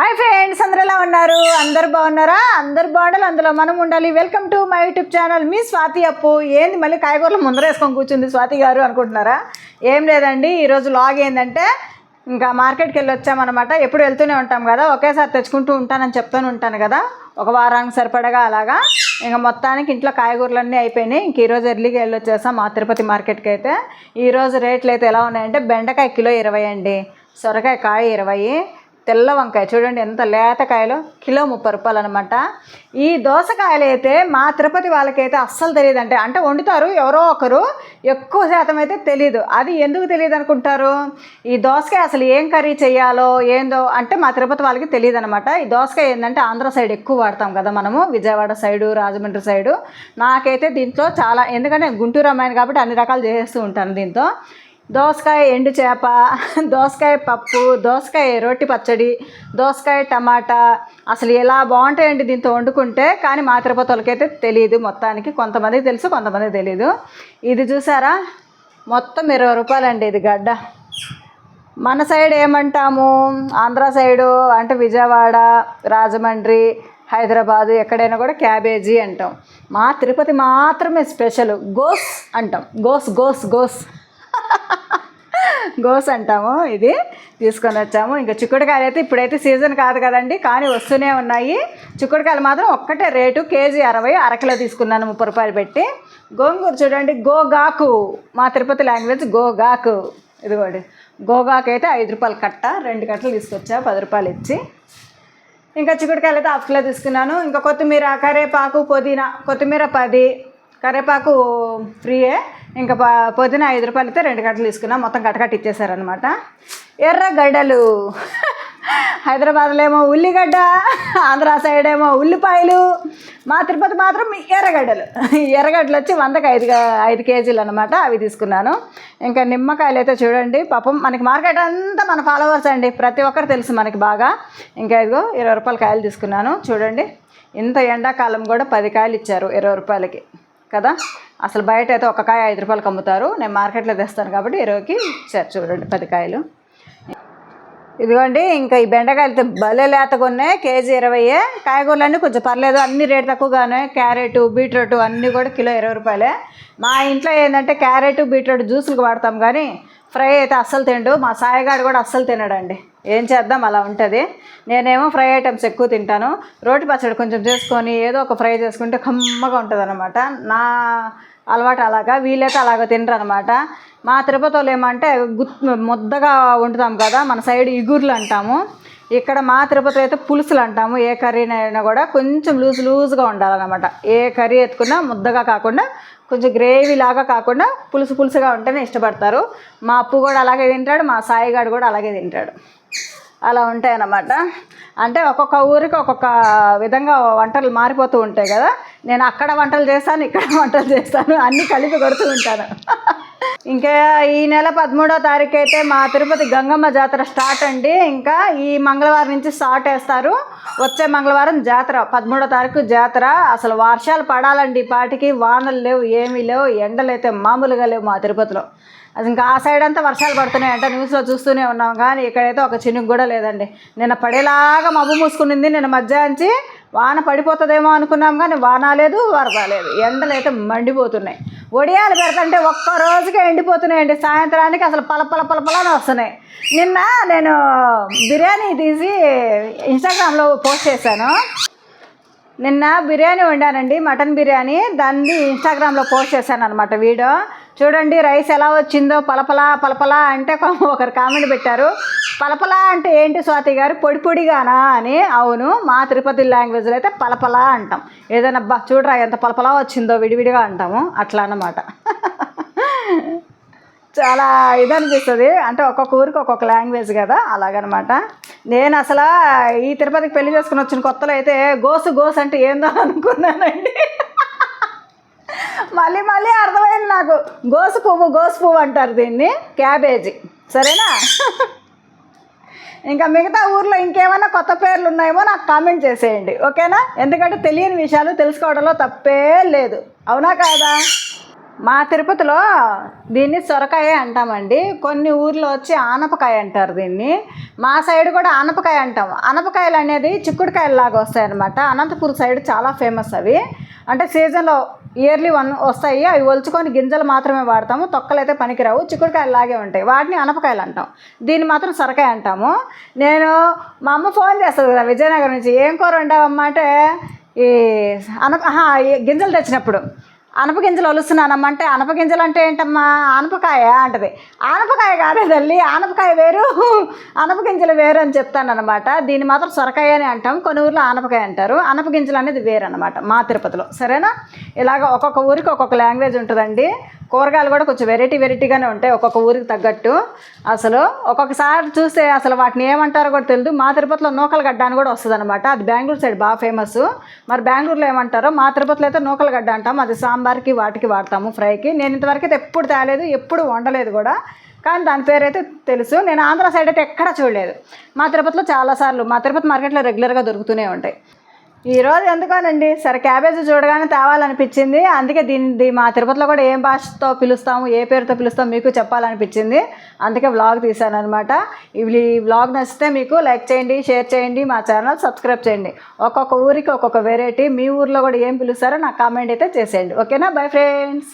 Hi friends అందరు ఎలా ఉన్నారు? అందరు బాగున్నారా? అందరు బాగుండాలి అందులో మనం ఉండాలి. Welcome to my YouTube channel మీ స్వాతి అప్పు. ఏంది మళ్ళీ కాయగూరలు ముందరేసుకొని కూర్చుంది స్వాతి గారు అనుకుంటున్నారా? ఏం లేదండి ఈరోజు లాగ్ ఏంటంటే ఇంకా మార్కెట్కి వెళ్ళి వచ్చామన్నమాట ఎప్పుడు వెళ్తూనే ఉంటాం కదా ఒకేసారి తెచ్చుకుంటూ ఉంటానని చెప్తూనే ఉంటాను కదా. ఒక వారానికి సరిపడగా అలాగా. ఇంకా మొత్తానికి ఇంట్లో కాయగూరలన్నీ అయిపోయినాయి. ఇంక ఈరోజు ఎర్లీగా వెళ్ళి వచ్చేసాం మా తిరుపతి మార్కెట్కి అయితే. ఈరోజు రేట్లు అయితే ఎలా ఉన్నాయంటే బెండకాయ కిలో ఇరవై అండి సొరకాయ కాయ ఇరవై తెల్ల వంకాయ. చూడండి ఎంత లేతకాయలో కిలో ముప్పై రూపాయలు అనమాట ఈ దోసకాయలు అయితే మా తిరుపతి వాళ్ళకైతే అస్సలు తెలియదు అంటే అంటే వండుతారు ఎవరో ఒకరు ఎక్కువ శాతం అయితే తెలియదు అది ఎందుకు తెలియదు అనుకుంటారు? ఈ దోసకాయ అసలు ఏం కర్రీ చేయాలో ఏందో అంటే మా తిరుపతి వాళ్ళకి తెలియదు అనమాట ఈ దోసకాయ ఏంటంటే ఆంధ్ర సైడ్ ఎక్కువ వాడతాం కదా మనము విజయవాడ సైడు రాజమండ్రి సైడు. నాకైతే దీంట్లో చాలా ఎందుకంటే గుంటూరు అమ్మాయిని కాబట్టి అన్ని రకాలు చేస్తూ ఉంటాను దీంతో. దోసకాయ ఎండు చేప దోసకాయ పప్పు దోసకాయ రొట్టి పచ్చడి దోసకాయ టమాటా. అసలు ఎలా బాగుంటాయండి దీంతో వండుకుంటే? కానీ మా తిరుపతి తెలియదు మొత్తానికి. కొంతమందికి తెలుసు కొంతమంది తెలియదు ఇది చూసారా? మొత్తం ఇరవై రూపాయలండి ఇది గడ్డ. మన సైడ్ ఏమంటాము? ఆంధ్ర సైడు అంటే విజయవాడ రాజమండ్రి హైదరాబాదు ఎక్కడైనా కూడా క్యాబేజీ అంటాం. మా తిరుపతి మాత్రమే స్పెషల్. గోస్ అంటాం. గోస్ గోస్ గోస్. గోస్ అంటాము ఇది. తీసుకొని వచ్చాము. ఇంకా చిక్కుడుకాయలు అయితే ఇప్పుడైతే సీజన్ కాదు కదండి కానీ వస్తూనే ఉన్నాయి. చిక్కుడుకాయలు మాత్రం ఒక్కటే రేటు కేజీ అరవై అరకిలో తీసుకున్నాను ముప్పై రూపాయలు పెట్టి. గోంగూర చూడండి గోగాకు. మా తిరుపతి లాంగ్వేజ్ గోగాకు. ఇదిగోండి గోగాకు అయితే ఐదు రూపాయలు కట్ట రెండు కట్టలు తీసుకొచ్చా పది రూపాయలు ఇచ్చి. ఇంకా చిక్కుడుకాయలు అయితే హాఫ్ కిలో తీసుకున్నాను. ఇంకా కొత్తిమీర కరివేపాకు పుదీనా కొత్తిమీర పది కరివేపాకు ఫ్రీయే. ఇంకా ప- పుదీనా ఐదు రూపాయలు అయితే రెండు గంటలు తీసుకున్నాం. మొత్తం కట్టకట్ట ఇచ్చేసారనమాట ఎర్రగడ్డలు హైదరాబాద్లో ఏమో ఉల్లిగడ్డ ఆంధ్ర సైడ్ ఏమో ఉల్లిపాయలు మా తిరుపతి మాత్రం ఎర్రగడ్డలు ఎర్రగడ్డలు వచ్చి వందకి ఐదు ఐదు కేజీలు అనమాట అవి తీసుకున్నాను. ఇంకా నిమ్మకాయలు అయితే చూడండి పాపం మనకి మార్కెట్ అంతా మన ఫాలోవర్స్ అండి. ప్రతి ఒక్కరు తెలుసు మనకి బాగా. ఇంకా ఇదిగో ఇరవై రూపాయల కాయలు తీసుకున్నాను. చూడండి ఇంత ఎండాకాలం కూడా పది కాయలు ఇచ్చారు ఇరవై రూపాయలకి. కదా? అసలు బయట అయితే ఒక కాయ ఐదు రూపాయలకి అమ్ముతారు. నేను మార్కెట్లో తెస్తాను కాబట్టి ఇరవైకి ఇచ్చారు చూడండి పది కాయలు. ఇదిగోండి ఇంకా ఈ బెండకాయలు భలే లేతగా ఉన్నాయి కేజీ ఇరవైయే. కాయగూరలన్నీ కొంచెం పర్లేదు అన్ని రేటు తక్కువగానే. క్యారెట్ బీట్రూట్ అన్నీ కూడా కిలో ఇరవై రూపాయలే. మా ఇంట్లో ఏంటంటే క్యారెట్ బీట్రూట్ జ్యూసులకు వాడతాం కానీ ఫ్రై అయితే అస్సలు తిండు. మా సాయిగాడు కూడా అస్సలు తినడండి. ఏం చేద్దాం? అలా ఉంటుంది. నేనేమో ఫ్రై ఐటమ్స్ ఎక్కువ తింటాను. రోటి పచ్చడి కొంచెం చేసుకొని ఏదో ఒక ఫ్రై చేసుకుంటే కమ్మగా ఉంటుంది నా అలవాటు అలాగా వీలైతే అలాగ తినరు అనమాట మా తిరుపతి వాళ్ళు ఏమంటే గుత్ ముద్దగా వండుతాం కదా మన సైడ్ ఇగుర్లు అంటాము. ఇక్కడ మా తిరుపతి అయితే పులుసులు అంటాము. ఏ కర్రీనైనా కూడా కొంచెం లూజ్ లూజ్గా ఉండాలన్నమాట. ఏ కర్రీ ఎత్తుకున్నా ముద్దగా కాకుండా కొంచెం గ్రేవీ లాగా కాకుండా పులుసు పులుసుగా ఉంటేనే ఇష్టపడతారు. మా అప్పు కూడా అలాగే తింటాడు మా సాయిగాడు కూడా అలాగే తింటాడు. అలా ఉంటాయన్నమాట. అంటే ఒక్కొక్క ఊరికి ఒక్కొక్క విధంగా వంటలు మారిపోతూ ఉంటాయి కదా. నేను అక్కడ వంటలు చేస్తాను ఇక్కడ వంటలు చేస్తాను అన్నీ కలిపి కొడుతూ ఉంటాను. ఇంకా ఈ నెల పదమూడో తారీఖు అయితే మా తిరుపతి గంగమ్మ జాతర స్టార్ట్ అండి. ఇంకా ఈ మంగళవారం నుంచి స్టార్ట్ వేస్తారు వచ్చే మంగళవారం జాతర పదమూడో తారీఖు జాతర. అసలు వర్షాలు పడాలండి ఈ పాటికి. వానలు లేవు ఏమీ లేవు. ఎండలు అయితే మామూలుగా లేవు మా తిరుపతిలో. అది ఇంకా ఆ సైడ్ అంతా వర్షాలు పడుతున్నాయి. అంటే న్యూస్లో చూస్తూనే ఉన్నాం. కానీ ఇక్కడైతే ఒక చినుకు కూడా లేదండి. నిన్న పడేలాగా మబ్బు మూసుకునింది. నిన్న మధ్యాహ్నించి వాన పడిపోతుందేమో అనుకున్నాం. కానీ వాన లేదు వరద లేదు. ఎండలు అయితే మండిపోతున్నాయి. ఒడియాలు పెడతంటే ఒక్క రోజుకే ఎండిపోతున్నాయండి. సాయంత్రానికి అసలు పలపల పలపలని వస్తున్నాయి. నిన్న నేను బిర్యానీ తీసి ఇన్స్టాగ్రామ్లో పోస్ట్ చేశాను. నిన్న బిర్యానీ వండానండి మటన్ బిర్యానీ. దాన్ని ఇన్స్టాగ్రామ్లో పోస్ట్ చేశాను అనమాట వీడియో. చూడండి రైస్ ఎలా వచ్చిందో పలపలా పలపలా అంటే ఒకరు కామెంట్ పెట్టారు. పలపలా అంటే ఏంటి స్వాతి గారు? పొడి పొడిగానా అని. అవును మా తిరుపతి లాంగ్వేజ్లో అయితే పలపలా అంటాం. ఏదైనా బా చూడరా ఎంత పలపలా వచ్చిందో విడివిడిగా అంటాము. అట్లా అన్నమాట. చాలా ఇది అనిపిస్తుంది. అంటే ఒక్కొక్క ఊరికి ఒక్కొక్క లాంగ్వేజ్ కదా అలాగనమాట. నేను అసలు ఈ తిరుపతికి పెళ్ళి చేసుకుని వచ్చిన కొత్తలో అయితే గోసు గోసు అంటే ఏందో అనుకున్నానండి. మళ్ళీ మళ్ళీ అర్థం నాకు గోసు పువ్వు గోసు పువ్వు అంటారు దీన్ని క్యాబేజీ. సరేనా? ఇంకా మిగతా ఊర్లో ఇంకేమైనా కొత్త పేర్లు ఉన్నాయేమో నాకు కామెంట్ చేసేయండి ఓకేనా? ఎందుకంటే తెలియని విషయాలు తెలుసుకోవడంలో తప్పే లేదు. అవునా కాదా? మా తిరుపతిలో దీన్ని సొరకాయ అంటామండి. కొన్ని ఊర్లో వచ్చి ఆనపకాయ అంటారు దీన్ని. మా సైడ్ కూడా ఆనపకాయ అంటాం. ఆనపకాయలు అనేది చిక్కుడుకాయలు లాగా వస్తాయన్నమాట. అనంతపూర్ సైడ్ చాలా ఫేమస్ అవి. అంటే సీజన్లో ఇయర్లీ వన్ వస్తాయి. అవి ఒలుచుకొని గింజలు మాత్రమే వాడతాము. తొక్కలు అయితే పనికిరావు. చిక్కుడుకాయలు లాగే ఉంటాయి. వాటిని అనపకాయలు అంటాం. దీన్ని మాత్రం సొరకాయ అంటాము. నేను మా అమ్మ ఫోన్ చేస్తుంది కదా విజయనగరం నుంచి. ఏం కూర వండావమ్మా? అంటే ఈ అనప ఈ గింజలు తెచ్చినప్పుడు. అనపగింజలు గింజలు అంటే అనపగింజలు అంటే ఏంటమ్మా? ఆనపకాయ అంటది. ఆనపకాయ కాదే తల్లి ఆనపకాయ వేరు అనపగింజలు వేరు అని చెప్తాను అనమాట దీన్ని మాత్రం సొరకాయ అని అంటాం. కొన్ని ఊర్లో ఆనపకాయ అంటారు. అనపగింజలు అనేది వేరు అనమాట మా తిరుపతిలో. సరేనా? ఇలాగ ఒక్కొక్క ఊరికి ఒక్కొక్క లాంగ్వేజ్ ఉంటుందండి. కూరగాయలు కూడా కొంచెం వెరైటీ వెరైటీగానే ఉంటాయి. ఒక్కొక్క ఊరికి తగ్గట్టు. అసలు ఒక్కొక్కసారి చూస్తే అసలు వాటిని ఏమంటారో కూడా తెలియదు మా తిరుపతిలో నూకల గడ్డ అని కూడా వస్తుంది అనమాట అది బెంగళూరు సైడ్ బాగా ఫేమస్ మరి బెంగళూరులో ఏమంటారో మా తిరుపతిలో అయితే నూకల గడ్డ అంటాం. అది సాంబార్కి వాటికి వాడతాము ఫ్రైకి. నేను ఇంతవరకు అయితే ఎప్పుడు తేలేదు ఎప్పుడు వండలేదు కూడా. కానీ దాని పేరు అయితే తెలుసు. నేను ఆంధ్ర సైడ్ అయితే ఎక్కడా చూడలేదు. మా తిరుపతిలో చాలాసార్లు మా తిరుపతి మార్కెట్లో రెగ్యులర్గా దొరుకుతూనే ఉంటాయి. ఈరోజు ఎందుకోనండి? సరే క్యాబేజీ చూడగానే తేవాలనిపించింది. అందుకే దీన్ని మా తిరుపతిలో కూడా ఏం భాషతో పిలుస్తాము ఏ పేరుతో పిలుస్తాము మీకు చెప్పాలనిపించింది. అందుకే వ్లాగ్ తీశాను అనమాట ఈ వ్లాగ్ నచ్చితే మీకు లైక్ చేయండి షేర్ చేయండి మా ఛానల్ సబ్స్క్రైబ్ చేయండి. ఒక్కొక్క ఊరికి ఒక్కొక్క వెరైటీ మీ ఊర్లో కూడా ఏం పిలుస్తారో నాకు కామెంట్ అయితే చేసేయండి. ఓకేనా బై ఫ్రెండ్స్